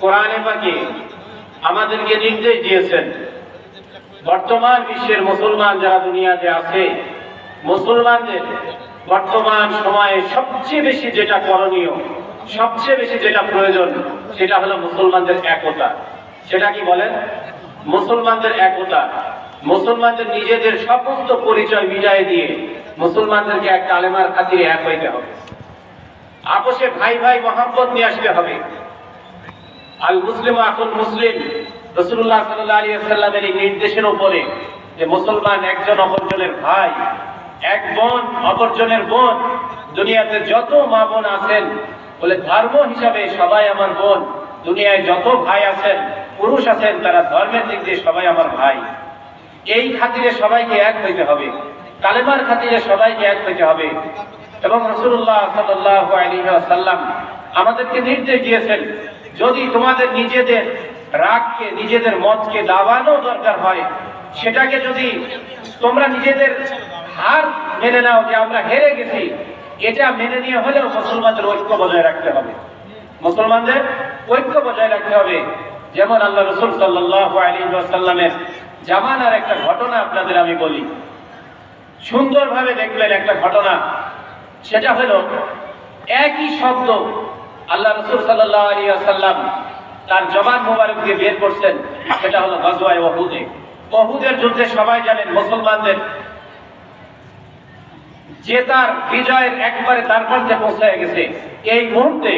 কোরআনে পাকে আমাদেরকে নির্দেশ দিয়েছেন, বর্তমান বিশ্বের মুসলমান যারা দুনিয়াতে আছে, মুসলমানদের বর্তমান সময়ে সবচেয়ে বেশি যেটা করণীয়, সবচেয়ে বেশি যেটা প্রয়োজন, সেটা হলো মুসলমানদের একতা। সেটা কি বলেন? মুসলমানদের একতা। মুসলমানদের নিজেদের সমস্ত পরিচয় বিজয় দিয়ে মুসলমানদেরকে এক কালেমার খাতিরে এক হইতে হবে। আপোষে ভাই ভাই মহাব্বত নিয়ে আসতে হবে। আল মুসলিম এখন মুসলিম রসুল্লাহ সাল্লাহ আলী সাল্লামের এই নির্দেশের উপরে যে মুসলমান একজন অপরজনের ভাই, এক বোন অপরজনের বোন, দুনিয়াতে যত মা বোন আছেন, বলে ধর্ম হিসাবে সবাই আমার বোন, দুনিয়ায় যত ভাই আছেন, পুরুষ আছেন, তারা ধর্মের দিক দিয়ে সবাই আমার ভাই। এই খাতিরে সবাইকে এক হইতে হবে, কালেমার খাতিরে সবাইকে এক হইতে হবে। এবং রসুল্লাহ সাল্লাম আমাদেরকে নির্দেশ দিয়েছেন, যদি তোমাদের নিজেদের রাগকে, নিজেদের মতকে দাবানো দরকার হয়, সেটাকে যদি তোমরা নিজেদের হার মেনে নাও যে আমরা হেরে গেছি, এটা মেনে নিয়ে হলেও মুসলমানদের ঐক্য বজায় রাখতে হবে। মুসলমানদের ঐক্য বজায় রাখতে হবে। যেমন আল্লাহ রসুল সাল্লাহ আলী সাল্লামের জামানার একটা ঘটনা আপনাদের আমি বলি। সুন্দরভাবে দেখবেন একটা ঘটনা। সেটা হলো একই শব্দ আল্লাহ রসুল সাল্লাহ আলী আসাল্লাম তার জবান মোবারক দিয়ে বের করছেন, সেটা হলো গজওয়ায় ওহুদে। ওহুদের যুদ্ধে সবাই জানেন মুসলমানদের যে তার বিজয়ের একবারে তার পর্যায়ে পৌঁছায় গেছে। এই মুহূর্তে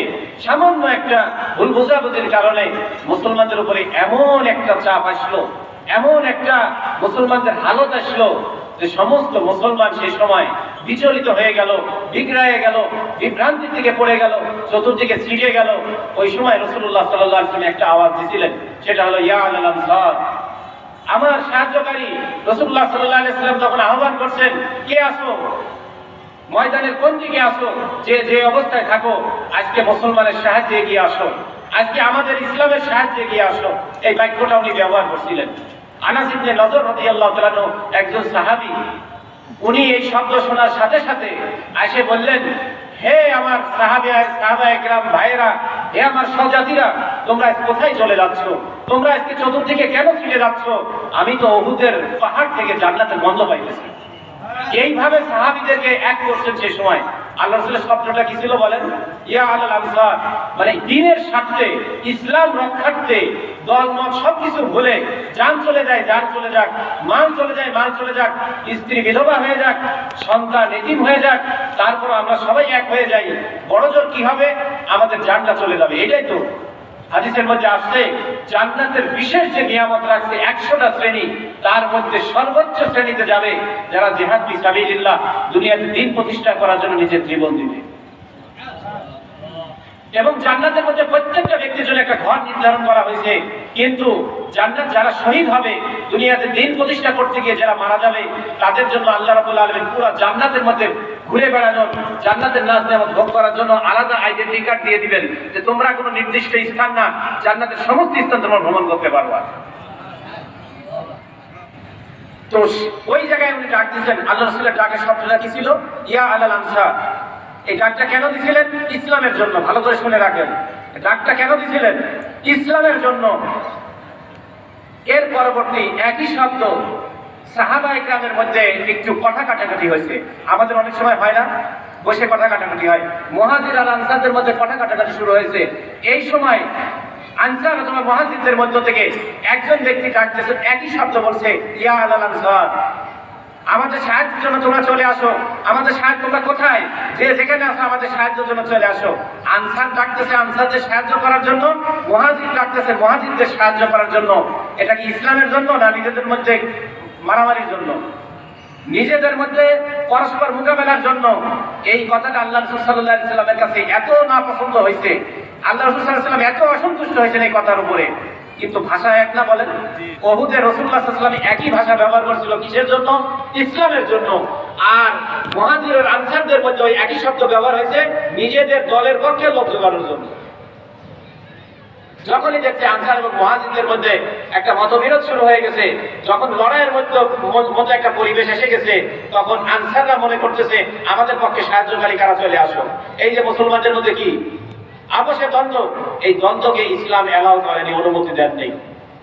সামান্য একটা ভুল বোঝাবুঝির কারণে মুসলমানদের উপরে এমন একটা চাপ আসলো, এমন একটা মুসলমানদের হালত আসলো যে সমস্ত মুসলমান সেই সময় বিচলিত হয়ে গেল বিগড়ায় গেল, বিভ্রান্তির দিকে পড়ে গেল, চতুর্দিকে ছিটে গেল। ওই সময় রসুল্লাহ সাল্লাহ একটা আওয়াজ দিছিলেন, সেটা হলো, ইয়া আল আনসার, আমার সাহায্যকারী রসুল্লাহ সাল্লাহ তখন আহ্বান করছেন, কে আসো ময়দানের কোন দিকে আসো যে যে অবস্থায় থাকো, আজকে মুসলমানের সাহায্যে এগিয়ে আসো। আজকে আমাদের ইসলামের সাহায্যে এগিয়ে আসো। এই বাক্যটা উনি ব্যবহার করছিলেন। আনাস ইবনে নজর রাদিয়াল্লাহু তাআলা একজন সাহাবী উনি এই শব্দ শোনার সাথে সাথে এসে বললেন, হে আমার সাহাবী সাহাবা একরাম ভাইয়েরা, হে আমার সহজাতিরা তোমরা কোথায় চলে যাচ্ছ? তোমরা আজকে চতুর্দিকে কেন ফিরে যাচ্ছ? আমি তো অহুদের পাহাড় থেকে জান্নাতের গন্ধ পাইতেছি। এইভাবে সাহাবিদেরকে এক করছেন সেই সময়। আল্লাহ রসুলের শব্দটা কি ছিল বলেন? ইয়া আল আনসার মানে দিনের স্বার্থে, ইসলাম রক্ষার্থে দল, মত সবকিছু ভুলে যান চলে যায়, যান চলে যাক, মান চলে যায়, মান চলে যাক, স্ত্রী বিধবা হয়ে যাক, সন্তান এতিম হয়ে যাক, তারপর আমরা সবাই এক হয়ে যাই। বড় জোর কি হবে? আমাদের জানটা চলে যাবে। এটাই তো হাদিসের মধ্যে আসছে, জান্নাতের বিশেষ যে নিয়ামত রাখছে একশোটা শ্রেণি, তার মধ্যে সর্বোচ্চ শ্রেণীতে যাবে যারা জেহাদ বিসাবিল্লাহ দুনিয়াতে দিন প্রতিষ্ঠা করার জন্য নিজের জীবন দিবে। এবং জান্নাতের মধ্যে প্রত্যেকটা ব্যক্তির জন্য একটা ঘর নির্ধারণ করা হয়েছে। কিন্তু জান্নাত যারা শহীদ হবে, দুনিয়াতে দিন প্রতিষ্ঠা করতে গিয়ে যারা মারা যাবে, তাদের জন্য আল্লাহ রাবুল আলমিন পুরো জান্নাতের মধ্যে ঘুরে বেড়ানোর, জান্নাতের নাচ যেমন ভোগ করার জন্য আলাদা আইডেন্টি কার্ড দিয়ে দিবেন যে তোমরা কোনো নির্দিষ্ট স্থান না, জান্নাতের সমস্ত স্থান তোমরা ভ্রমণ করতে পারবা। তো ওই জায়গায় উনি ডাক দিচ্ছেন আল্লাহ রসুলের ডাকের শব্দটা কি ছিল? ইয়া আল্লাহ আনসার এই ডাকটা কেন দিছিলেন? ইসলামের জন্য, ভালো করে শুনে রাখেন। ডাকটা কেন দিছিলেন? ইসলামের জন্য। এর পরবর্তী একই শব্দ সাহাবা গ্রামের মধ্যে একটু কথা কাটাকাটি হয়েছে। আমাদের অনেক সময় হয় না, বসে কথা কাটাকাটি হয়। মহাজির আর আনসারদের মধ্যে কথা কাটাকাটি শুরু হয়েছে। এই সময় আনসার অথবা মহাজিরদের মধ্য থেকে একজন ব্যক্তি ডাকতেছে, একই শব্দ বলছে, ইয়া আল আনসার। আমাদের সাহায্যের জন্য তোমরা চলে আসো। আমাদের সাহায্য তোমরা কোথায়? যে যেখানে আসো আমাদের সাহায্যের জন্য চলে আসো। আনসার ডাকতেছে আনসারদের সাহায্য করার জন্য মহাজিদ ডাকতেছে মহাজিদদের সাহায্য করার জন্য। এটা কি ইসলামের জন্য না নিজেদের মধ্যে মারামারির জন্য? নিজেদের মধ্যে পরস্পর মোকাবেলার জন্য। এই কথাটা আল্লাহ রসুল সাল্লাহ সাল্লামের কাছে এত না পছন্দ হয়েছে। আল্লাহ রসুল সাল্লাহ সাল্লাম এত অসন্তুষ্ট হয়েছেন এই কথার উপরে। কিন্তু ভাষা এক না বলেন। বহুতে রসুল্লাহ সাল্লাম একই ভাষা ব্যবহার করছিল কিসের জন্য? ইসলামের জন্য। আর মহাজিরের আনসারদের মধ্যে ওই একই শব্দ ব্যবহার হয়েছে, নিজেদের দলের পক্ষে লোক জোগানোর জন্য। যখনই দেখছে আনসার এবং মহাজিদের মধ্যে একটা মতবিরোধ শুরু হয়ে গেছে, যখন লড়াইয়ের মধ্যে মতো একটা পরিবেশ এসে গেছে, তখন আনসাররা মনে করতেছে, আমাদের পক্ষে সাহায্যকারী কারা চলে আসো এই যে মুসলমানদের মধ্যে কি? আপসে দ্বন্দ্ব, এই দ্বন্দ্বকে ইসলাম অ্যালাউ করেনি, অনুমতি দেন নেই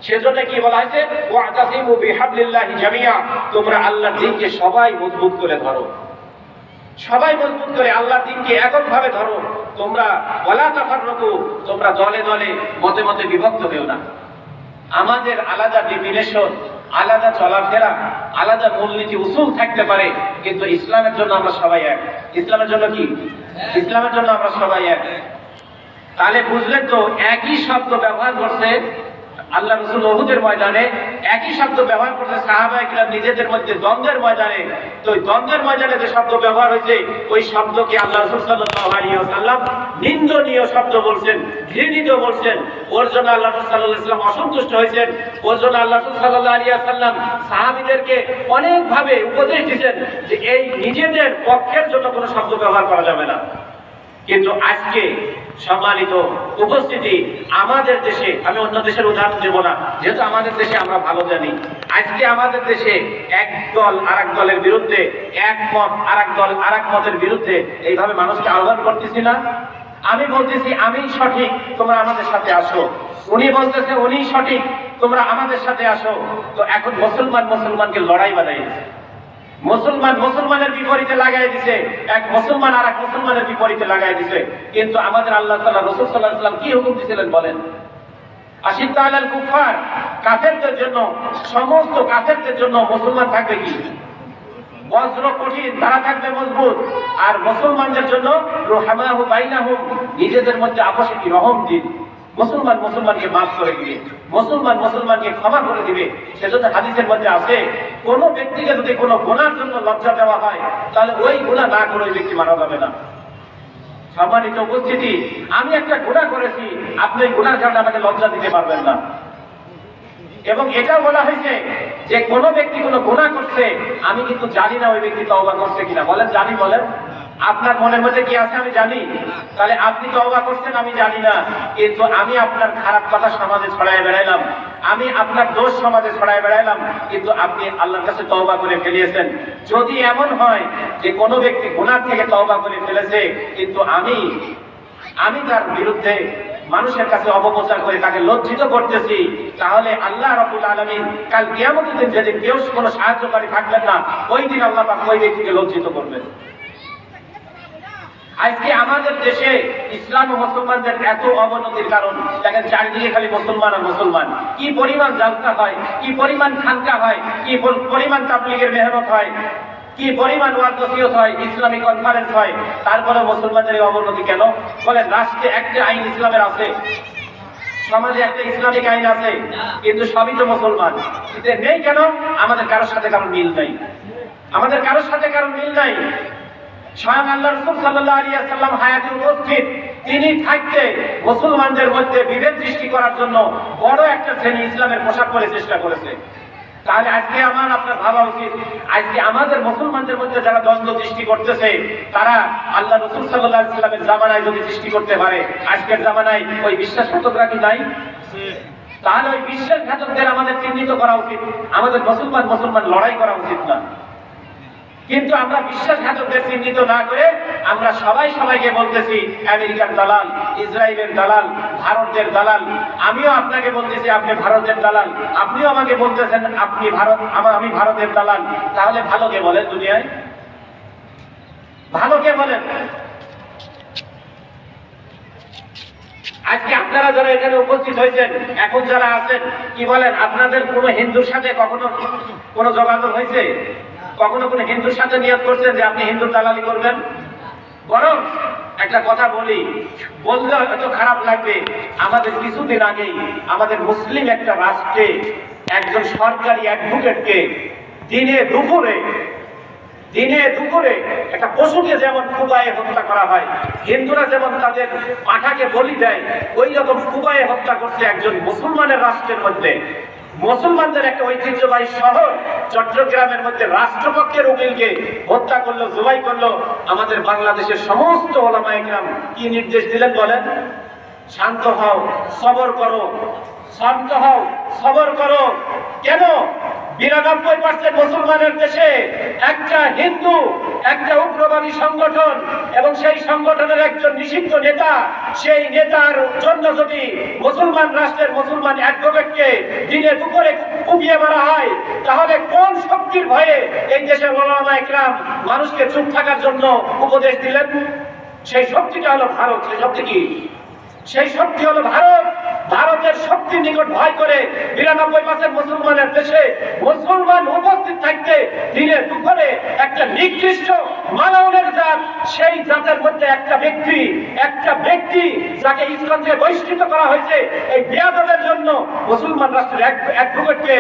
সেজন্য কি বলা হয়েছে? ওয়াতাসিমু বিহাবলিল্লাহি জামিয়া, তোমরা আল্লাহর দিনকে সবাই মজবুত করে ধরো। সবাই মজবুত করে আল্লাহর দিনকে এককভাবে ধরো। তোমরা ওয়ালা তাফাররাকু, তোমরা দলে দলে, মতে মতে বিভক্ত হও না। আমাদের আলাদা ডেফিনেশন আলাদা চলাফেরা, আলাদা মূলনীতি, উসুল থাকতে পারে, কিন্তু ইসলামের জন্য আমরা সবাই এক। ইসলামের জন্য কি? ইসলামের জন্য আমরা সবাই এক। তাহলে বুঝলেন তো, একই শব্দ ব্যবহার করছে আল্লাহ রসুল ওহুদের ময়দানে, একই শব্দ ব্যবহার করছে সাহাবাহিকরা নিজেদের মধ্যে দ্বন্দ্বের ময়দানে। তো ওই দ্বন্দ্বের ময়দানে যে শব্দ ব্যবহার হয়েছে, ওই শব্দকে আল্লাহ রসুল সাল্লাল্লাহু আলাইহি ওয়াসাল্লাম নিন্দনীয় শব্দ বলছেন, ঘৃণিত বলছেন। ওর জন্য আল্লাহ রসুল সাল্লাল্লাহু আলাইহি ওয়াসাল্লাম অসন্তুষ্ট হয়েছেন। ওর জন্য আল্লাহ রসুল সাল্লাল্লাহু আলাইহি ওয়াসাল্লাম সাহাবীদেরকে অনেকভাবে উপদেশ দিয়েছেন যে এই নিজেদের পক্ষের জন্য কোনো শব্দ ব্যবহার করা যাবে না। কিন্তু আজকে সম্মানিত উপস্থিতি আমাদের দেশে, আমি অন্য দেশের উদাহরণ দেব না, যেহেতু আমাদের দেশে আমরা ভালো জানি, আজকে আমাদের দেশে এক দল আর দলের বিরুদ্ধে, এক মত আর দল আর মতের বিরুদ্ধে এইভাবে মানুষকে আহ্বান করতেছি না। আমি বলতেছি, আমি সঠিক, তোমরা আমাদের সাথে আসো। উনি বলতেছে উনি সঠিক, তোমরা আমাদের সাথে আসো। তো এখন মুসলমান মুসলমানকে লড়াই বানাইছে। মুসলমান মুসলমানের বিপরীতে লাগাই দিছে, এক মুসলমান আর এক মুসলমানের বিপরীতে লাগাই দিছে। কিন্তু আমাদের আল্লাহ তাআলা রাসূল আলাইহি সাল্লাম কি হুকুম দিয়েছিলেন বলেন? আশিদ আলাল কুফার কাফেরদের জন্য, সমস্ত কাফেরদের জন্য মুসলমান থাকবে কি? বজ্র কঠিন, তারা থাকবে মজবুত। আর মুসলমানদের জন্য রোহামাহু বাইনাহুম, নিজেদের মধ্যে আপসে কি রহম দিন। মুসলমান মুসলমানকে মাফ করে দিবে, মুসলমান মুসলমানকে ক্ষমা করে দিবে। সেজন্য হাদিসের মধ্যে আছে, কোন ব্যক্তিকে যদি কোনো গুণার জন্য লজ্জা দেওয়া হয়, তাহলে ওই গুণা না করে ওই ব্যক্তি মারা যাবে না। সম্মানিত উপস্থিতি, আমি একটা গুণা করেছি, আপনি এই গুণার কারণে আমাকে লজ্জা দিতে পারবেন না। এবং এটাও বলা হয়েছে যে কোন ব্যক্তি কোনো গুণা করছে, আমি কিন্তু জানি না ওই ব্যক্তি তওবা করছে কিনা। বলেন, জানি বলেন। আপনার মনের মধ্যে কি আছে আমি জানি? তাহলে আপনি তওবা করছেন, আমি জানি না। কিন্তু আমি আপনার খারাপ কথা সমাজে ছড়ায় বেড়াইলাম। আমি আপনার দোষ সমাজে ছড়ায় বেড়াইলাম। কিন্তু আপনি আল্লাহর কাছে তওবা করে ফেলিয়েছেন। যদি এমন হয় যে কোনো ব্যক্তি গুনাহ থেকে তওবা করে ফেলেছে, কিন্তু আমি আমি তার বিরুদ্ধে মানুষের কাছে অপপ্রচার করে তাকে লজ্জিত করতেছি, তাহলে আল্লাহ রাব্বুল আলামিন কাল কিয়ামতের দিন যেদিন কেউ কোনো সাহায্যকারী থাকবেন না, ওই দিন আল্লাহ পাক ওই ব্যক্তিকে লজ্জিত করবেন। আজকে আমাদের দেশে ইসলাম ও মুসলমানদের এত অবনতির কারণ। দেখেন চারিদিকে খালি মুসলমান আর মুসলমান। কি পরিমাণ জালসা হয়, কি পরিমাণ খানকা হয়, কি পরিমাণ তাবলিগের মেহনত হয়, কি পরিমাণ ওয়াজ নসিহত হয়, ইসলামী কনফারেন্স হয় তারপরে মুসলমানদের এই অবনতি কেন? বলে রাষ্ট্রে একটা আইন ইসলামের আছে, সমাজে একটা ইসলামিক আইন আছে, কিন্তু সবই তো মুসলমান। নেই কেন? আমাদের কারোর সাথে কারোর মিল নাই। আমাদের কারোর সাথে কারোর মিল নাই। স্বয়ং আল্লাহ রসুল সাল্লাহ আলী সাল্লাম হায়াতে উপস্থিত। তিনি থাকতে মুসলমানদের মধ্যে বিভেদ সৃষ্টি করার জন্য বড় একটা শ্রেণি ইসলামের পোশাক পরে চেষ্টা করেছে। তাহলে আজকে আমার, আপনার ভাবা উচিত, আজকে আমাদের মুসলমানদের মধ্যে যারা দ্বন্দ্ব সৃষ্টি করতেছে, তারা আল্লাহ রসুল সাল্লাহ সাল্লামের জামানায় যদি সৃষ্টি করতে পারে, আজকের জামানায় ওই বিশ্বাসঘাতকরা কি নাই? তাহলে ওই বিশ্বাসঘাতকদের আমাদের চিহ্নিত করা উচিত, আমাদের মুসলমান মুসলমান লড়াই করা উচিত না। কিন্তু আমরা বিশ্বাসঘাতকদের চিহ্নিত না করে আমরা সবাই সবাইকে বলতেছি, আমেরিকার দালাল, ইসরায়েলের দালাল, ভারতের দালাল। আমিও আপনাকে বলতেছি, আপনি ভারতের দালাল। আপনিও আমাকে বলতেছেন, আপনি ভারত, আমা- ভারতের দালাল। তাহলে ভালো কে বলেন দুনিয়ায়? ভালো কে বলেন? আজকে আপনারা যারা এখানে উপস্থিত হয়েছেন, এখন যারা আছেন, কি বলেন, আপনাদের কোনো হিন্দুর সাথে কখনো কোনো যোগাযোগ হয়েছে? কখনো কোনো হিন্দুর সাথে নিয়ত করছেন যে আপনি হিন্দুর দালালি করবেন? বরং একটা কথা বলি, বললে হয়তো খারাপ লাগবে। আমাদের কিছুদিন আগেই আমাদের মুসলিম একটা রাষ্ট্রে একজন সরকারি অ্যাডভোকেটকে দিনে দুপুরে দিনে দুপুরে একটা পশুকে যেমন কুবায়ে হত্যা করা হয়, হিন্দুরা যেমন তাদের পাঠাকে বলি দেয়, ওই রকম কুবায়ে হত্যা করছে একজন মুসলমানের রাষ্ট্রের মধ্যে। মুসলমানদের একটা ঐতিহ্যবাহী শহর চট্টগ্রামের মধ্যে রাষ্ট্রপক্ষের উকিলকে হত্যা করল জুবাই করল। আমাদের বাংলাদেশের সমস্ত ওলামায় গ্রাম কি নির্দেশ দিলেন বলেন? শান্ত হও, সবর করো, শান্ত হও, সবর করো। কেন? বিরানব্বই পার্সেন্ট মুসলমানের দেশে একটা হিন্দু, একটা উগ্রবাদী সংগঠন এবং সেই সংগঠনের একজন নিষিদ্ধ নেতা, সেই নেতার জন্য যদি মুসলমান রাষ্ট্রের মুসলমান অ্যাডভোকেটকে দিনে দুপুরে কুপিয়ে মারা হয়, তাহলে কোন শক্তির ভয়ে এই দেশের ওলামা একরাম মানুষকে চুপ থাকার জন্য উপদেশ দিলেন? সেই শক্তিটা হলো ভারত, সেই শক্তি কি? সেই শক্তি হলো ভারত। ভারতের শক্তির নিকট ভয় করে বিরানব্বই পার্সেন্ট মুসলমানের দেশে মুসলমান উপস্থিত থাকতে দিনে দুপুরে একটা নিকৃষ্ট মানবের জাত, সেই জাতের মধ্যে একটা ব্যক্তি একটা ব্যক্তি যাকে ইসলাম থেকে বহিষ্কৃত করা হয়েছে, এই বিয়াদবের জন্য মুসলমান রাষ্ট্রের অ্যাডভোকেটকে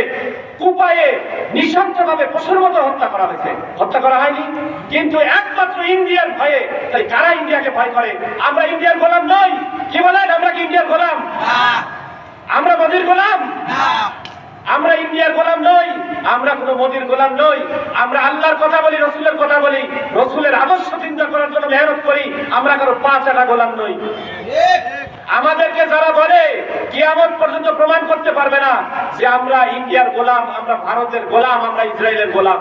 কুপায়ে নিঃশব্দভাবে পশুর মতো হত্যা করা হয়েছে। হত্যা করা হয়নি। কিন্তু একমাত্র ইন্ডিয়ার ভয়ে, তাই কারা ইন্ডিয়াকে ভয় করে? আমরা ইন্ডিয়ার গোলাম নই। কি বলেন? আমরা কি ইন্ডিয়ার গোলাম? আমরা মোদির গোলাম? আমরা ইন্ডিয়ার গোলাম নই আমরা কোনো মোদির গোলাম নই। আমরা আল্লাহর কথা বলি রসুলের কথা বলি রসুলের আদর্শ চিন্তা করার জন্য মেহনত করি আমরা কারও পাঁচ আটা গোলাম নই। আমাদেরকে যারা বলে কিয়ামত পর্যন্ত প্রমাণ করতে পারবে না যে আমরা ইন্ডিয়ার গোলাম আমরা ভারতের গোলাম আমরা ইসরায়েলের গোলাম।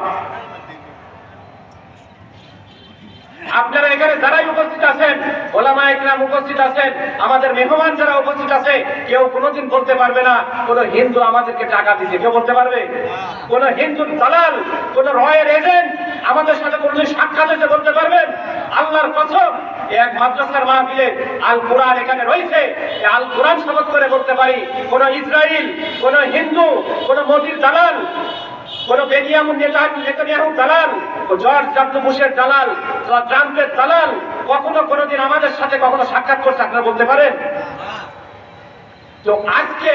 আপনারা এখানে যারাই উপস্থিত আছেন, ওলামা একরাম উপস্থিত আছেন, আমাদের মেহমান যারা উপস্থিত আছে, কেউ কোনোদিন বলতে পারবে না, কোন হিন্দু আমাদেরকে টাকা দিচ্ছে কেউ বলতে পারবে? কোন হিন্দু দালাল, কোন রয়ের এজেন্ট আমাদের সাথে কোনোদিন সাক্ষাৎ এসে বলতে পারবেন? আল্লাহর কথম এক মাদ্রাসার মাহফিলে আল কোরআন এখানে রয়েছে। আল কোরআন শপথ করে বলতে পারি, কোন ইসরায়েল কোন হিন্দু, কোন মোদির দালাল কোন নেতা নেতানিয়াহু দালাল জর্জ ডাব্লিউ বুশের দালাল ট্রাম্পের দালাল, কখনো কোনোদিন আমাদের সাথে কখনো সাক্ষাৎ করছে, আপনারা বলতে পারেন? তো আজকে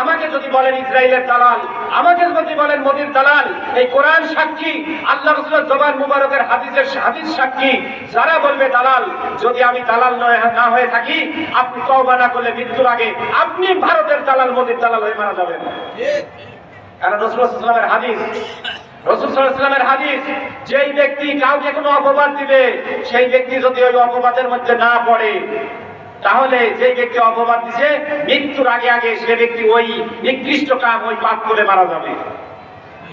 আমাকে যদি বলেন ইসরায়েলের দালাল, আমাকে যদি বলেন মোদির দালাল, এই কোরআন সাক্ষী, আল্লাহ রসুলের জবান মুবারকের হাদিসের হাদিস সাক্ষী, যারা বলবে দালাল, যদি আমি দালাল নয়, না হয়ে থাকি, আপনি তওবা না করলে মৃত্যুর আগে আপনি ভারতের দালাল, মোদির দালাল হয়ে মারা যাবেন। কারণ যেই ব্যক্তি কাউকে কোনো অপবাদ দিবে, সেই ব্যক্তি যদি ওই অপবাদের মধ্যে না পড়ে, তাহলে যে ব্যক্তি অপবাদ দিছে, মৃত্যুর আগে আগে সে ব্যক্তি ওই নিকৃষ্ট কাম ওই পাপ করে মারা যাবে।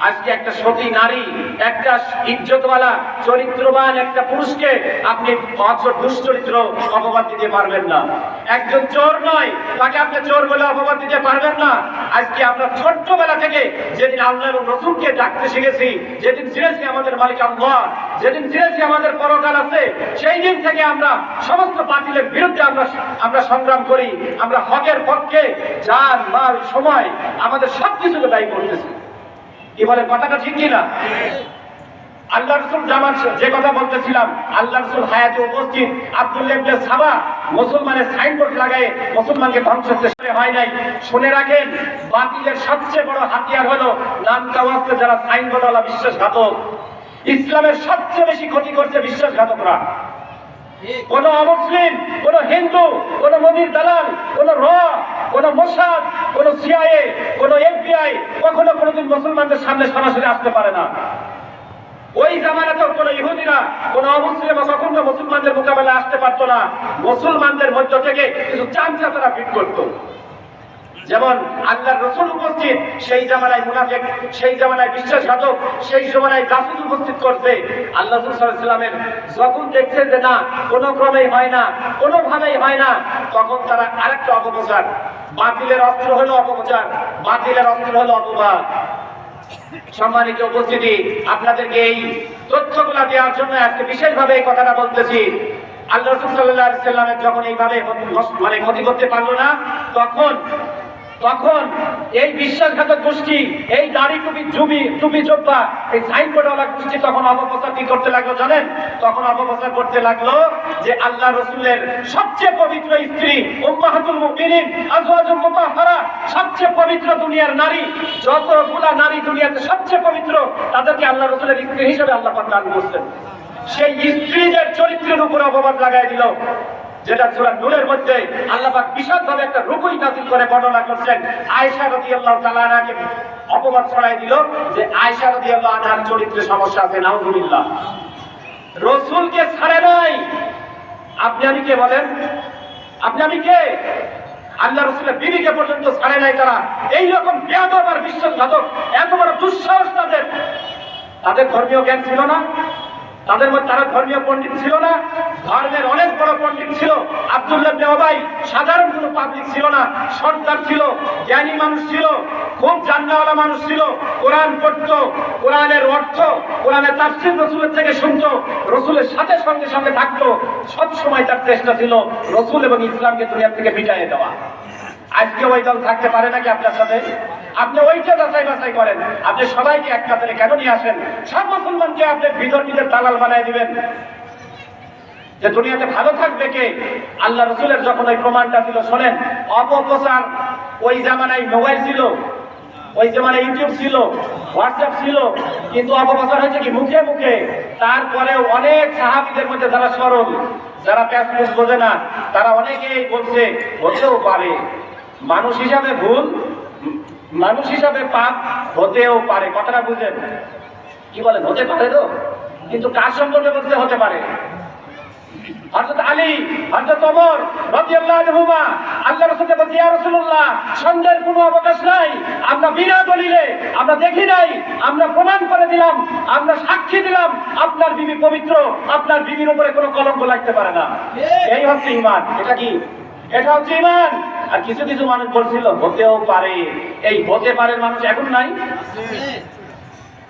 আজকে একটা সতী নারী, একটা ইজ্জতওয়ালা, চরিত্রবান একটা পুরুষকে আপনি দুশ্চরিত্র অপবাদ দিতে পারবেন না। একজন চোর নয়, তাকে আপনি চোর বলে অপবাদ দিতে পারবেন না। আজকে আমরা ছোট্টবেলা থেকে যেদিন আল্লাহ এবং রসুলকে ডাকতে শিখেছি, যেদিন চিনেছি আমাদের মালিক আল্লাহ, যেদিন চিনেছি আমাদের পরকাল আছে, সেই দিন থেকে আমরা সমস্ত বাতিলের বিরুদ্ধে আমরা আমরা সংগ্রাম করি, আমরা হকের পক্ষে যান মাল, সময় আমাদের সব কিছুকে দায়ী করতেছি। কি বলে, কথাটা ঠিক কিনা? আল্লাহ রসুল জামান যে কথা বলতেছিলাম, আল্লাহ রসুল হায়াতে উপস্থিত আব্দুল্লাহ ইবনে সাবা মুসলমানের সাইনবোর্ড লাগায় মুসলমানকে ধ্বংস চেষ্টা হয় নাই। শুনে রাখেন, বাতিলের সবচেয়ে বড় হাতিয়ার হলো নাম কাওয়াজকে যারা সাইনবোর্ডওয়ালা বিশ্বাসঘাতক। ইসলামের সবচেয়ে বেশি ক্ষতি করছে বিশ্বাসঘাতকরা। কোন অমুসলিম, কোন হিন্দু, কোন মোদির দালাল, কোন র, কোন মোসাদ, কোন সিআইএ, কোন এফবিআই কখনো কোনোদিন মুসলমানদের সামনে সরাসরি আসতে পারে না। ওই জামানাতেও কোন ইহুদিরা, কোন অমুসলিম কখনো মুসলমানদের মোকাবেলা আসতে পারতো না। মুসলমানদের মধ্য থেকে কিছু চামচা তারা ফিট করতো। যেমন আল্লাহর রসুল উপস্থিত, সেই জামানায় মুনাফিক, সেই জামানায় বিশ্বাসঘাতক, সেই জামানায় জাসুস উপস্থিত করছে। আল্লাহ সাল্লামের যখন দেখছেন যে না, কোনো ক্রমেই হয় না, কোনোভাবেই হয় না, তখন তারা আরেকটা অপপ্রচার। বাতিলের অস্ত্র হলো অপপ্রচার, বাতিলের অস্ত্র হলো অপবাদ। সম্মানিত উপস্থিতি, আপনাদেরকে এই তথ্যগুলা দেওয়ার জন্য আজকে বিশেষভাবে এই কথাটা বলতেছি। আল্লাহ রসুল সাল্লাহ সাল্লামের যখন এইভাবে মানে ক্ষতি করতে পারল না, তখন তখন এই বিশ্বাসঘাতক গোষ্ঠী, এই দাড়ি টুপি জুবি টুপি জব্বা এই সাইনবোর্ডওয়ালা গোষ্ঠী তখন অপপ্রচার কি করতে লাগল জানেন? তখন অপপ্রচার করতে লাগল যে আল্লাহ রসুলের সবচেয়ে পবিত্র স্ত্রী উম্মাহাতুল মুমিনিন, আজওয়াজুল মুতাহহারা সবচেয়ে পবিত্র দুনিয়ার নারী, যতগুলা নারী দুনিয়াতে সবচেয়ে পবিত্র, তাদেরকে আল্লাহ রসুলের স্ত্রী হিসেবে আল্লাহ পাক দান করছেন। সেই স্ত্রীদের চরিত্রের উপর অপবাদ লাগাই দিল। যেটা সূরা নূরের মধ্যে আল্লাহ পাক বিশদভাবে একটা রূপই নাযিল করে বর্ণনা করছেন। আয়েশা রাদিয়াল্লাহু তাআলা আনহাকে অপবাদ ছড়াই দিল যে আয়েশা রাদিয়াল্লাহু আনহার চরিত্রে সমস্যা আছে, নাউজুবিল্লাহ। রসূলকে ছাড়ে নাই। আপনি আমি কে বলেন? আপনি আমি কে? আল্লাহ রসুলের বিবিকে পর্যন্ত ছাড়ে নাই তারা। এই এইরকম বেয়াদব আর বিশ্বাসঘাতক এত বড় দুঃসাহস তাদের। তাদের ধর্মীয় জ্ঞান ছিল না। তাদের মধ্যে তারা ধর্মীয় পণ্ডিত ছিল না। ধর্মের অনেক বড় পণ্ডিত ছিল। আব্দুল্লাহ নেওয়াই সাধারণ কোনো পাবলিক ছিল না। সর্দার ছিল, জ্ঞানী মানুষ ছিল, খুব জান্নাওয়ালা মানুষ ছিল। কোরআন পড়তো, কোরআনের অর্থ, কোরআনের তাফসির রসুলের থেকে শুনতো, রসুলের সাথে সঙ্গে সঙ্গে থাকতো। সব সময় তার চেষ্টা ছিল রসুল এবং ইসলামকে দুনিয়া থেকে মিটাইয়ে দেওয়া। আজকে ওই দল থাকতে পারে নাকি আপনার সাথে? আপনি ওইটা যাচাই বাছাই করেন। আপনি সবাইকে এক কাতারে কেন নিয়ে আসেন? সব মুসলমানকে আপনি ভিতর নিজের দালাল বানায় দিবেন। যে দুনিয়াতে ভালো থাকবে কে? আল্লাহ রসুলের যখন ওই প্রমাণটা ছিল শোনেন, অপপ্রচার ওই জামানায় মোবাইল ছিল, ওই জামানায় ইউটিউব ছিল, হোয়াটসঅ্যাপ ছিল, কিন্তু অপপ্রচার হয়েছে কি? মুখে মুখে। তারপরে অনেক সাহাবিদের মধ্যে যারা সরল, যারা প্যাস বোঝে না, তারা অনেকেই বলছে, হতেও পারে। মানুষ হিসাবে ভুল মানুষ হিসাবে পাপ হতেও পারে কথাটা বুঝেন। কি বলেন হতে পারে তো? কিন্তু কার সম্পর্কে বলতে হতে পারে। হযরত আলী হযরত ওমর রাদিয়াল্লাহু আনহুমা আল্লাহ রাসূলকে বলছে ইয়া রাসূলুল্লাহ সন্দেহের কোনো অবকাশ নাই। আমরা বিনা দলিলে আমরা দেখি নাই আমরা প্রমাণ করে দিলাম আমরা সাক্ষী দিলাম আপনার বিবি পবিত্র আপনার বিবির উপরে কোনো কলঙ্ক লাগতে পারে না। এই হচ্ছে ঈমান। এটা কি? এটা হচ্ছে ঈমান। আর কিছু কিছু মানুষ বলছিল হতেও পারে। এই হতে পারে মানুষ এখন নাই।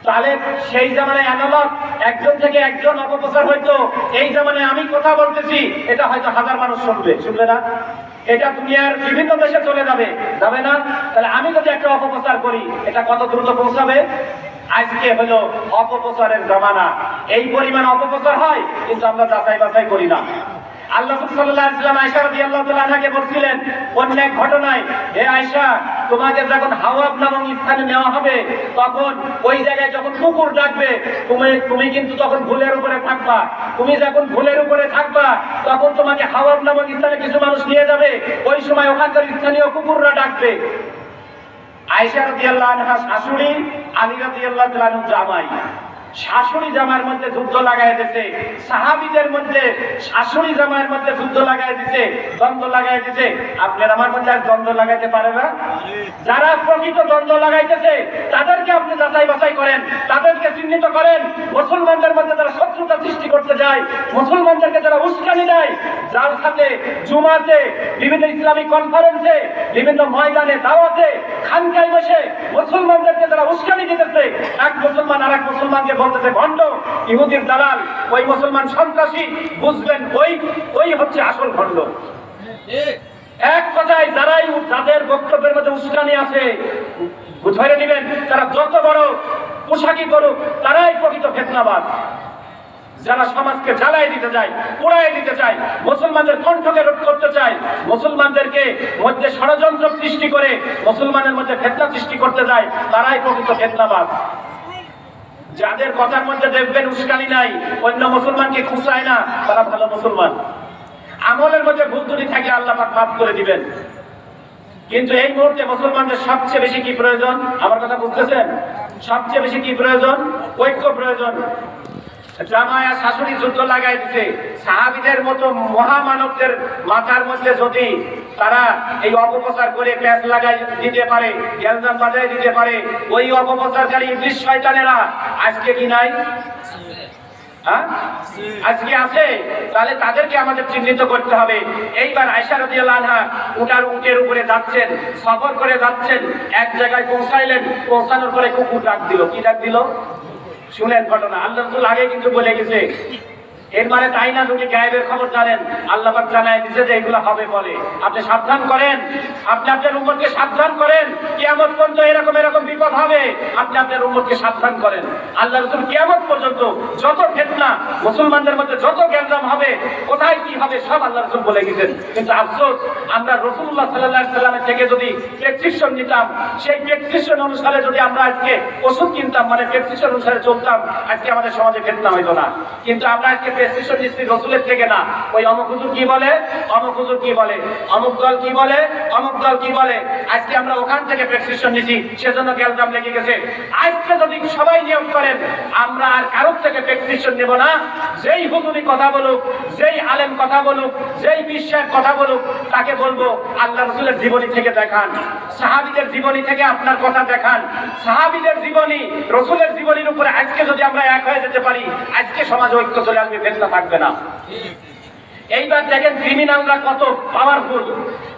তাহলে সেই জামানায় অ্যানালগ একজন থেকে একজন অপপ্রচার হইতো। এই জামানায় আমি কথা বলতেছি, এটা হয়তো হাজার মানুষ শুনবে। শুনবে না? এটা দুনিয়ার বিভিন্ন দেশে চলে যাবে। যাবে না? তাহলে আমি যদি একটা অপপ্রচার করি, এটা কত দ্রুত পৌঁছাবে? আজকে হলো অপপ্রচারের জামানা। এই পরিমাণ অপপ্রচার হয়, কিন্তু আমরা যাচাই বাছাই করি না। আল্লাহ সাল্লাল্লাহু আলাইহি ওয়াসাল্লাম আয়েশা রাদিয়াল্লাহু তাআলা বলছিলেন অন্য এক ঘটনায়, হে আয়েশা তোমাকে যখন হাওয়াব নামক স্থানে নেওয়া হবে, তখন ওই জায়গায় যখন কুকুর ডাকবে, তুমি তুমি কিন্তু তখন ভুলের উপরে থাকবা। তুমি যখন ভুলের উপরে থাকবা, তখন তোমাকে হাওয়াব স্থানে কিছু মানুষ নিয়ে যাবে। ওই সময় ওখানকার স্থানীয় কুকুররা ডাকবে। আয়েশা রাদিয়াল্লাহু আনহা শাশুড়ি, আলী তাআলা আনহু জামাই। শাশুড়ি জামার মধ্যে যুদ্ধ লাগাই দিতে সাহাবীদের মধ্যে শাশুড়ি জামার মধ্যে যুদ্ধ লাগাই দিতে দ্বন্দ্ব লাগাই দিতে আপনার আমার মধ্যে আর দ্বন্দ্ব লাগাইতে পারে না? যারা প্রকৃত দ্বন্দ্ব লাগাইতেছে, তাদেরকে আপনি যাচাই বাছাই করেন, তাদেরকে চিহ্নিত করেন। মুসলমানদের মধ্যে যারা শত্রুতা সৃষ্টি করতে যায়, মুসলমানদেরকে যারা উস্কানি দেয়, যার সাথে জুমাতে বিভিন্ন ইসলামিক কনফারেন্সে বিভিন্ন ময়দানে, দাওয়াতে, খানকায় বসে মুসলমানদেরকে যারা উস্কানি দিতেছে, এক মুসলমান আর এক মুসলমানকে বলতেছে, ভণ্ড, ইহুদির দালাল, ওই মুসলমান সন্ত্রাসী, বুঝবেন, ওই ওই হচ্ছে আসল ভণ্ড। এক কথায় যারাই যাদের বক্তব্যের মধ্যে উস্কানি আছে ধরে নেবেন, তারা যত বড় পোশাকি করুক, তারাই প্রকৃত ফেতনাবাদ যারা সমাজকে জ্বালাই দিতে চায় পোড়াই দিতে চায়, মুসলমানদের কণ্ঠকে রোধ করতে চায়, মুসলমানদেরকে মধ্যে ষড়যন্ত্র সৃষ্টি করে, মুসলমানের মধ্যে ফেতনা সৃষ্টি করতে যায় তারাই প্রকৃত ফেতনাবাদ যাদের কথার মধ্যে দেখবেন উস্কানি নাই, অন্য মুসলমানকে খুশায় না, তারা ভালো মুসলমান। আমলের মধ্যে ভুল ত্রুটি থাকলে আল্লাহ পাক মাফ করে দিবেন। কিন্তু এই মুহূর্তে মুসলমানদের সবচেয়ে বেশি কি প্রয়োজন? আমার কথা বুঝতেছেন? সবচেয়ে বেশি কি প্রয়োজন? ঐক্য প্রয়োজন। জামায়া শাশুড়ি যুদ্ধ লাগাই দিছে। সাহাবিদের মতো মহামানবদের মাথার মধ্যে যদি তারা এই অপপ্রচার করে প্যাঁচ লাগাই দিতে পারে গ্যালজাম বাজায় দিতে পারে, ওই অপপ্রচারকারী ইংলিশ শয়তানেরা আজকে কি নাই? হ্যাঁ? আজকে আছে? তাহলে তাদেরকে আমাদের চিহ্নিত করতে হবে। এইবার আয়সা রাদিয়াল্লাহু আনহা উটার উটের উপরে যাচ্ছেন, সফর করে যাচ্ছেন, এক জায়গায় পৌঁছাইলেন, পৌঁছানোর পরে কুকুর ডাক দিল। কি ডাক দিল? শুনেন ঘটনা। আল্লাহ আগে কিন্তু বলে গেছে এর মানে তাই না যদি গায়েবের খবর জানেন? আল্লাহ জানায় দিছে যে এগুলো হবে বলে। আপনি সাবধান করেন। আপনি আপনার উম্মতকে সাবধান করেন। কিয়ামত পর্যন্ত এরকম এরকম বিপদ হবে। আপনি আপনার উম্মতকে সাবধান করেন। আল্লাহ রসুল কিয়ামত পর্যন্ত যত ফেতনা, মুসলমানদের মধ্যে যত জ্ঞানজাম হবে, কোথায় কি হবে সব আল্লাহ রসুল বলে গেছেন। কিন্তু আফসোস, আমরা রসুল্লাহ সাল্লাহ সাল্লামের থেকে যদি প্রেসক্রিপশন নিতাম, সেই প্রেসক্রিপশন অনুসারে যদি আমরা আজকে ওষুধ কিনতাম মানে প্রেসক্রিপশন অনুসারে চলতাম, আজকে আমাদের সমাজে ফেতনা হইতো না। কিন্তু আমরা আজকে প্রেসক্রিপশন নিচ্ছি রসুলের থেকে না। ওই অমুক হুজুর কি বলে? অমুক হুজুর কি বলে? অমুক দল কি বলে? অমুক দল কি বলে? আজকে আমরা ওখান থেকে প্রেসক্রিপশন নিছি, সেজন্য গ্যালজাম লেগে গেছে। আজকে যদি সবাই নিয়োগ করেন, আমরা আর কারোর থেকে প্রেসক্রিপশন নেব না। যেই হুজুরি কথা বলুক, যেই আলেম কথা বলুক, যেই বিশ্বের কথা বলুক, তাকে বলব, আল্লাহ রসুলের জীবনী থেকে দেখান। সাহাবিদের জীবনী থেকে আপনার কথা দেখান। সাহাবিদের জীবনী, রসুলের জীবনীর উপরে আজকে যদি আমরা এক হয়ে যেতে পারি, আজকে সমাজ ঐক্য চলে আসবে। ফেতনা থাকবে না। এইবার দেখেন ক্রিমিনালরা কত পাওয়ারফুল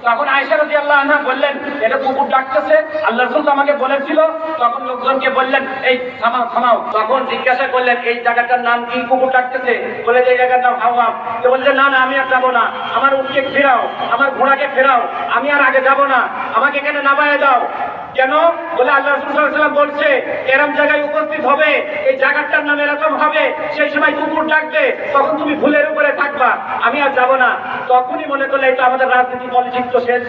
তখন আয়সা রাজি আল্লাহ আনহা বললেন, এটা কুকুর ডাকতেছে আল্লাহ রসুল আমাকে বলেছিল। তখন লোকজনকে বললেন, এই থামাও থামাও। তখন জিজ্ঞাসা করলেন, এই জায়গাটার নাম কি কুকুর ডাকতেছে? বলে যে এই জায়গার নাম হাওয়া। তো বলছে না না, আমি আর যাব না। আমার উঠকে ফেরাও, আমার ঘোড়াকে ফেরাও। আমি আর আগে যাব না। আমাকে এখানে নামায় দাও। কেন? বলে আল্লাহ রসুলাম বলছে, এরম জায়গায় উপস্থিত হবে, এই জায়গাটার নাম এরকম হবে, সেই সময় কুকুর ডাকবে, তখন তুমি ভুলের উপরে থাকবা, আমি আর যাব না। তখনই মনে করলে এটা আমাদের রাজনীতি পলিটিক্স তো শেষ,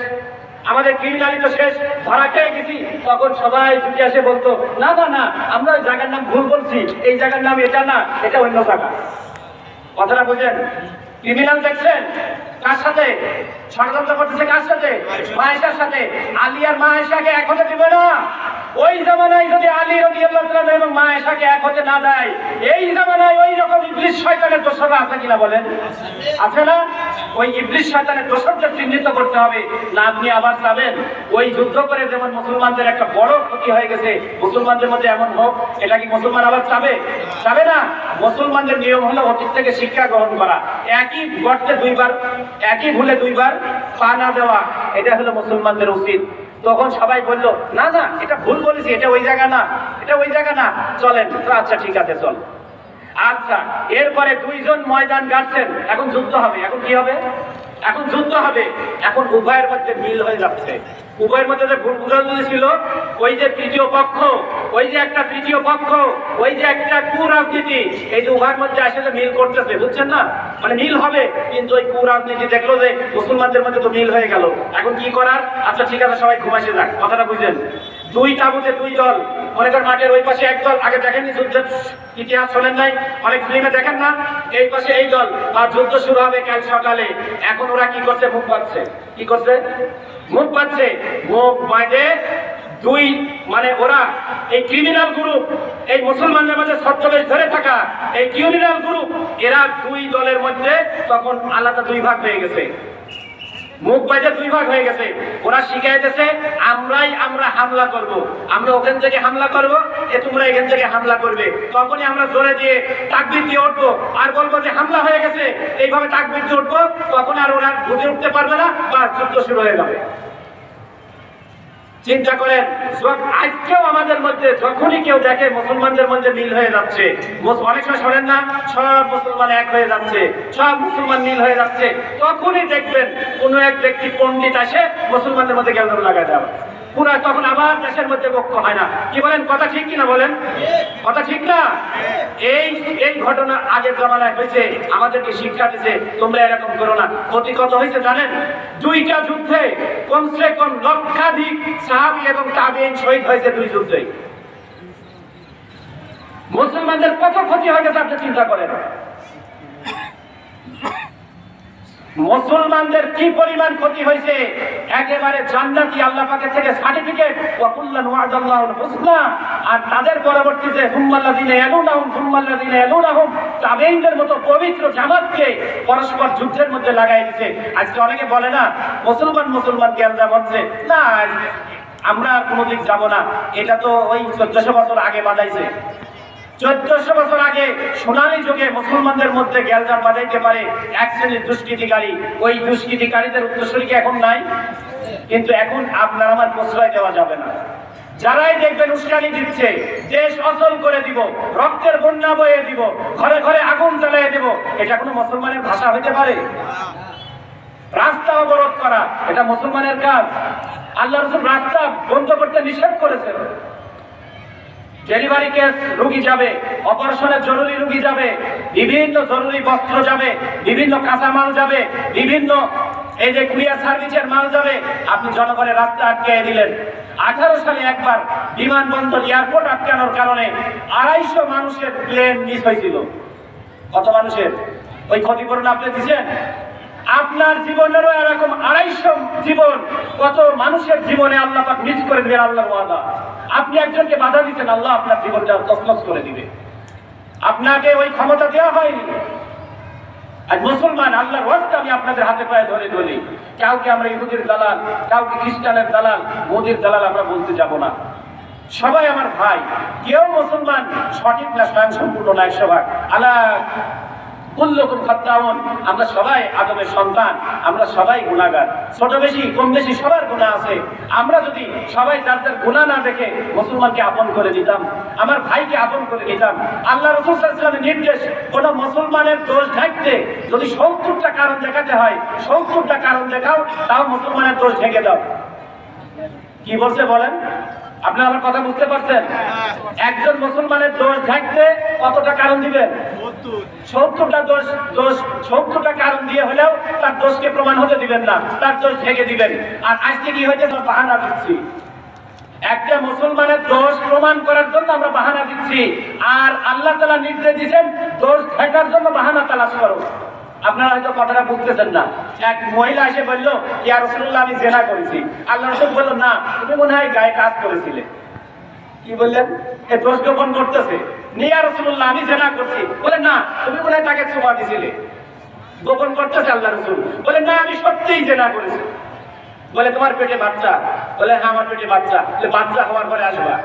আমাদের ক্রিমিনালি তো শেষ, ধরা খেয়ে গেছি। তখন সবাই ছুটে আসে বলতো, না না না, আমরা ওই জায়গার নাম ভুল বলছি, এই জায়গার নাম এটা না, এটা অন্য জায়গা। কথাটা বুঝেন? ক্রিমিনাল দেখছেন? কার সাথে? ষড়যন্ত্র করতেছে কার সাথে? মায়েশার সাথে। আলী আর মায়েশাকে এক হতে দিবে না। ওই জামানায় যদি আলী রবি আল্লাহ এবং মায়েশাকে এক হতে না দেয়, এই জামানায় ওই রকম ইবলিশ শয়তানের দোষরা আছে কিনা বলেন? আছে না? ওই ইবলিশ শয়তানের দোষরকে চিহ্নিত করতে হবে। না আপনি আবার চাবেন ওই যুদ্ধ করে যেমন মুসলমানদের একটা বড় ক্ষতি হয়ে গেছে, মুসলমানদের মধ্যে এমন হোক, এটা কি মুসলমান আবার চাবে? চাবে না? মুসলমানদের নিয়ম হলো অতীত থেকে শিক্ষা গ্রহণ করা। একই গর্তে দুইবার একই ভুলে দুইবার পা না দেওয়া, এটা হলো মুসলমানদের উচিত। তখন সবাই বলল, না না, এটা ভুল বলেছি, এটা ওই জায়গা না, এটা ওই জায়গা না, চলেন। তো আচ্ছা ঠিক আছে, চল। আচ্ছা এরপরে দুইজন ময়দান গাড়ছেন, এখন যুদ্ধ হবে, এখন কি হবে? এখন যুদ্ধ হবে, এখন উভয়ের মধ্যে মিল হয়ে যাচ্ছে। উভয়ের মধ্যে যে ভুল বুঝাবুঝি ছিল, ওই যে তৃতীয় পক্ষ, ওই যে একটা তৃতীয় পক্ষ, ওই যে একটা কুরাজনীতি, এই যে উভয়ের মধ্যে আসলে মিল করতেছে, বুঝছেন না? মানে মিল হবে, কিন্তু ওই কুরাজনীতি দেখল যে মুসলমানদের মধ্যে তো মিল হয়ে গেল। এখন কি করার? আচ্ছা ঠিক আছে, সবাই ঘুমাইছে যাক, কথাটা বুঝলেন। দুই তাবুতে দুই দল করেন মাঠের ওই পাশে এক দল, আগে দেখেননি যুদ্ধের ইতিহাস শোনেন নাই, অনেক ফিল্মে দেখেন না, এই পাশে এই দল, আর যুদ্ধ শুরু হবে কাল সকালে। এখন ওরা কি করছে? মুখ পাচ্ছে কি করছে? মুখ পাচ্ছে মুখ বাঁধে দুই মানে ওরা এই ক্রিমিনাল গ্রুপ এই মুসলমানদের মধ্যে ছত্রবেশ ধরে থাকা এই ক্রিমিনাল গ্রুপ এরা দুই দলের মধ্যে তখন আলাদা দুই ভাগ হয়ে গেছে। মুখ বাজে দুই ভাগ হয়ে গেছে। ওরা শিখাই দিয়েছে, আমরাই আমরা হামলা করব। আমরা ওখান থেকে হামলা করব, এ তোমরা এখান থেকে হামলা করবে। তখনই আমরা জোরে দিয়ে তাকবির দিয়ে উঠবো। আর বলব যে হামলা হয়ে গেছে, এইভাবে তাকবির দিয়ে উঠবো তখন আর ওরা বুঝে উঠতে পারবে না বা যুদ্ধ শুরু হয়ে যাবে। চিন্তা করেন আজকেও আমাদের মধ্যে, যখনই কেউ দেখে মুসলমানদের মধ্যে মিল হয়ে যাচ্ছে অনেক সময় শোনেন না, সব মুসলমান এক হয়ে যাচ্ছে, সব মুসলমান মিল হয়ে যাচ্ছে, তখনই দেখবেন কোনো এক ব্যক্তি পণ্ডিত আসে মুসলমানদের মধ্যে জ্ঞান লাগায় দেওয়া পুরা তখন আবার দেশের মধ্যে বক্ষ হয় না। কি বলেন, কথা ঠিক কিনা বলেন? কথা ঠিক না? এই এই ঘটনা আগের জমানায় হয়েছে, আমাদেরকে শিক্ষা দিছে তোমরা এরকম করো না। ক্ষতি কত হয়েছে জানেন? দুইটা যুদ্ধে কমসে কম লক্ষাধিক সাহাবি এবং তাবিন শহীদ হয়েছে দুই যুদ্ধে। মুসলমানদের কত ক্ষতি হয়ে গেছে আপনি চিন্তা করেন? মুসলমানদের কি পরিমাণ ক্ষতি হয়েছে? একেবারে জান্নাতি আল্লাহ পাকের থেকে সার্টিফিকেট ওয়াকুল্লান ওয়াদাল্লাহুল হুসনা। আর তাদের পরবর্তীতে হুম্মাল্লাযিনা ইয়ালুনাহুম হুম্মাল্লাযিনা ইয়ালুনাহুম, তাবেঈনদের মতো পবিত্র জামাতকে পরস্পর যুদ্ধের মধ্যে লাগাই দিয়েছে আজকে অনেকে বলে না, মুসলমান মুসলমান জ্ঞানদাম হচ্ছে না আমরা কোনোদিন যাব না। এটা তো ওই চোদ্দশো বছর আগে বাঁধাইছে চোদ্দশো বছর আগে সোনালী যুগে মুসলমানদের মধ্যে গ্যালজাম বাজাইতে পারে এক শ্রেণির দুষ্কৃতিকারী। ওই দুষ্কৃতিকারীদের উত্তরসূরি কি এখন নাই? কিন্তু এখন আপনার আমার প্রশ্রয় দেওয়া যাবে না। যারাই দেখবেন উস্কানি দিচ্ছে, দেশ অচল করে দিব, রক্তের বন্যা বয়ে দিব, ঘরে ঘরে আগুন জ্বালিয়ে দিব, এটা কোনো মুসলমানের ভাষা হতে পারে? রাস্তা অবরোধ করা, এটা মুসলমানের কাজ। আল্লাহ রসুল রাস্তা বন্ধ করতে নিষেধ করেছেন। ডেলিভারি কেস রুগী যাবে, অপারেশনের জরুরি রুগী যাবে, বিভিন্ন জরুরি বস্ত্র যাবে, বিভিন্ন কাঁচামাল যাবে, বিভিন্ন এই যে কুরিয়ার সার্ভিসের মাল যাবে, আপনি জনগণের রাস্তা আটকে দিলেন। আঠারো সালে একবার বিমানবন্দর এয়ারপোর্ট আটকানোর কারণে আড়াইশো মানুষের প্লেন মিস হয়েছিল। কত মানুষের? ওই ক্ষতিপূরণ আপনি দিচ্ছেন আপনার জীবনেরও এরকম আড়াইশো জীবন, কত মানুষের জীবনে আল্লাহ মিস করে দিবেন আল্লাহর ওয়াদা। আপনি একজনকে বাধা দিচ্ছেন, আল্লাহ আপনার জীবনটা তসলস করে দিবে। আপনাকে ওই ক্ষমতা দেওয়া হয়নি। আর মুসলমান, আল্লাহর ওয়াস্তে আমি আপনাদের হাতে পায়ে ধরে ধরি। কাউকে আমরা ইহুদির দালাল, কাউকে খ্রিস্টানের দালাল, মোদির দালাল আমরা বলতে যাব না। সবাই আমার ভাই, কেউ মুসলমান সঠিক না স্বয়ং সম্পূর্ণ না আল্লাহ কুল্লকুম খাত্তাউন আমরা সবাই আদমের সন্তান, আমরা সবাই গুণাগার ছোট বেশি, কম বেশি, সবার গুণা আছে। আমরা যদি সবাই যার যার গুণা না দেখে মুসলমানকে আপন করে দিতাম, আমার ভাইকে আপন করে দিতাম, আল্লাহ রসুল সাল্লামের নির্দেশ, কোন মুসলমানের দোষ ঢাকতে যদি সত্তরটা কারণ দেখাতে হয়, সত্তরটা কারণ দেখাও, তাও মুসলমানের দোষ ঢেকে দাও। কি বলছে বলেন? আপনারা আমার কথা বুঝতে পারছেন? একজন মুসলমানের দোষ ঢাকতে কতটা কারণ দিবেন? সত্তরটা দোষ দোষ, সত্তরটা কারণ দিয়ে হলেও তার দোষকে প্রমাণ হতে দিবেন না, তার দোষ ঢেকে দিবেন। আর আজকে কি হয়েছে? বাহানা দিচ্ছি। একটা মুসলমানের দোষ প্রমাণ করার জন্য আমরা বাহানা দিচ্ছি। আর আল্লাহ তালা নির্দেশ দিচ্ছেন দোষ ঢাকার জন্য বাহানা তালাশ করো। আপনারা হয়তো কথাটা বুঝতেছেন না। এক মহিলা এসে বলল, ইয়া রসুল্লাহ আমি জেনা করেছি। আল্লাহ রসুল বলল, না, তুমি মনে হয় গায়ে কাজ করেছিলে। কি বললেন? এ দোষ গোপন করতেছে। নিয়া রসুল্লাহ আমি জেনা করছি। বলে, না, তুমি মনে হয় তাকে ছোঁয়া দিছিলে। গোপন করতেছে আল্লাহ রসুল। বলে, না, আমি সত্যিই জেনা করেছি। বলে, তোমার পেটে বাচ্চা? বলে হ্যাঁ আমার পেটে বাচ্চা। বাচ্চা হওয়ার পরে আসবা।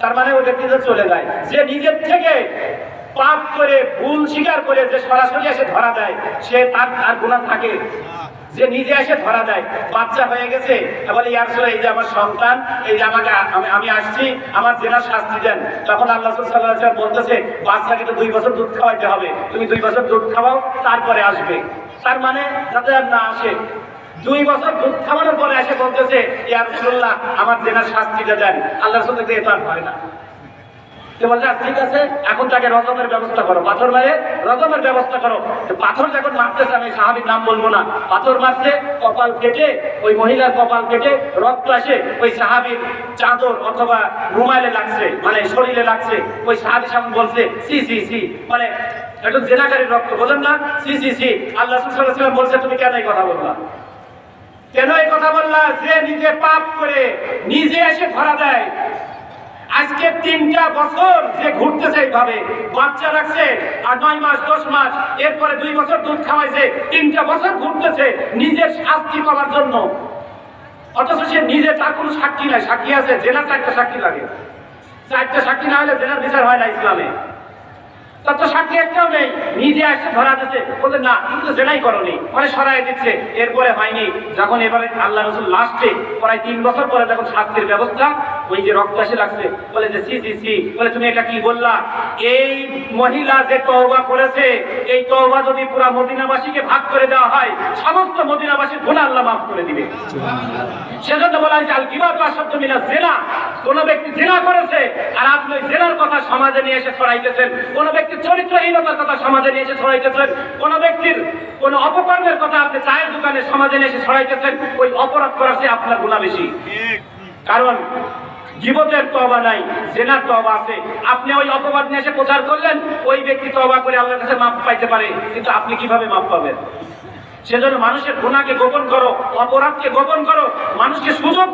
তার মানে ওই ব্যক্তি চলে যায়। যে নিজের থেকে পাপ করে, ভুল স্বীকার করে যে সরাসরি এসে ধরা দেয়, সে তার আর গুণা থাকে। যে নিজে এসে ধরা দেয়, বাচ্চা হয়ে গেছে বলে, ইয়ার এই যে আমার সন্তান, এই যে আমাকে আমি আসছি, আমার জেনার শাস্তি দেন। তখন আল্লাহ সাল্লাহ বলতেছে, বাচ্চাকে তো দুই বছর দুধ খাওয়াইতে হবে। তুমি দুই বছর দুধ খাওয়াও, তারপরে আসবে। তার মানে যাতে আর না আসে, দুই বছর দুধ খাওয়ানোর পরে এসে বলতেছে ইয়া রাসূলুল্লাহ, আমার জেনার শাস্তিটা দেন। আল্লাহ দেখতে এটা আর হয় না। সে বলছে "আচ্ছা, ঠিক আছে এখন তাকে রজমের ব্যবস্থা করো। পাথর মারে রজমের ব্যবস্থা করো। পাথর যখন মারতেছে আমি সাহাবির নাম বলব না। পাথর মারছে কপাল কেটে ওই মহিলার কপাল কেটে রক্ত আসে ওই সাহাবির চাদর অথবা রুমালে লাগছে মানে শরীরে লাগছে। ওই সাহাবি সামনে বলছে সি সি সি। মানে একটু জেনাকারীর রক্ত বলেন না সি সি সি। আল্লাহ সাল্লাল্লাহু বলছে তুমি কেন এই কথা বললা? কেন এই কথা বললা? যে নিজে পাপ করে নিজে এসে ধরা দেয়। আজকে তিনটা বছর যে ঘুরতেছে এইভাবে। বাচ্চা রাখছে আর নয় মাস, দশ মাস, এরপরে দুই বছর দুধ খাওয়াইছে, তিনটা বছর ঘুরতেছে নিজের শাস্তি পাওয়ার জন্য। অথচ সে নিজে তার কোনো সাক্ষী নাই, সাক্ষী আছে জেনার চারটা সাক্ষী লাগে। চারটা সাক্ষী না হলে জেনার বিচার হয় না ইসলামে। তার তো সাক্ষী একটাও নেই, নিজে আসছে ধরা দিচ্ছে বলতে না তুমি তো জেনাই করনি। মানে সরাই দিচ্ছে। এরপরে হয়নি। যখন এবারে আল্লাহ রসুল লাস্টে, প্রায় তিন বছর পরে যখন শাস্তির ব্যবস্থা ওই যে রক্ত এসে লাগছে, বলে যে সি সি সি বলে, তুমি এটা কি বললা? এই মহিলা যে তওবা করেছে, এই তওবা যদি পুরা মদিনাবাসীকে ভাগ করে দেওয়া হয়, সমস্ত মদিনাবাসীর গুনাহ আল্লাহ মাফ করে দিবে। সেজন্য বলা হয়েছে, আল কিবাত শব্দ মিনা জেনা। কোন ব্যক্তি জেনা করেছে, আর আপনি জেনার কথা সমাজে নিয়ে এসে ছড়াইতেছেন। কোন ব্যক্তির চরিত্রহীনতার কথা সমাজে নিয়ে এসে ছড়াইতেছেন। কোন ব্যক্তির কোন অপকর্মের কথা আপনি চায়ের দোকানে সমাজে নিয়ে এসে ছড়াইতেছেন। ওই অপরাধ করাছে আপনার গুণা বেশি। কারণ জীবতের তবা নাই, জেনার তবা আছে। আপনি ওই অপবাদ নিয়ে এসে প্রচার করলেন, ওই ব্যক্তি তবা করে আল্লাহর কাছে মাপ পাইতে পারে, কিন্তু আপনি কীভাবে মাপ পাবেন? সেজন্য মানুষের গুণাকে গোপন করো, অপরাধকে গোপন করো, মানুষকে সুযোগ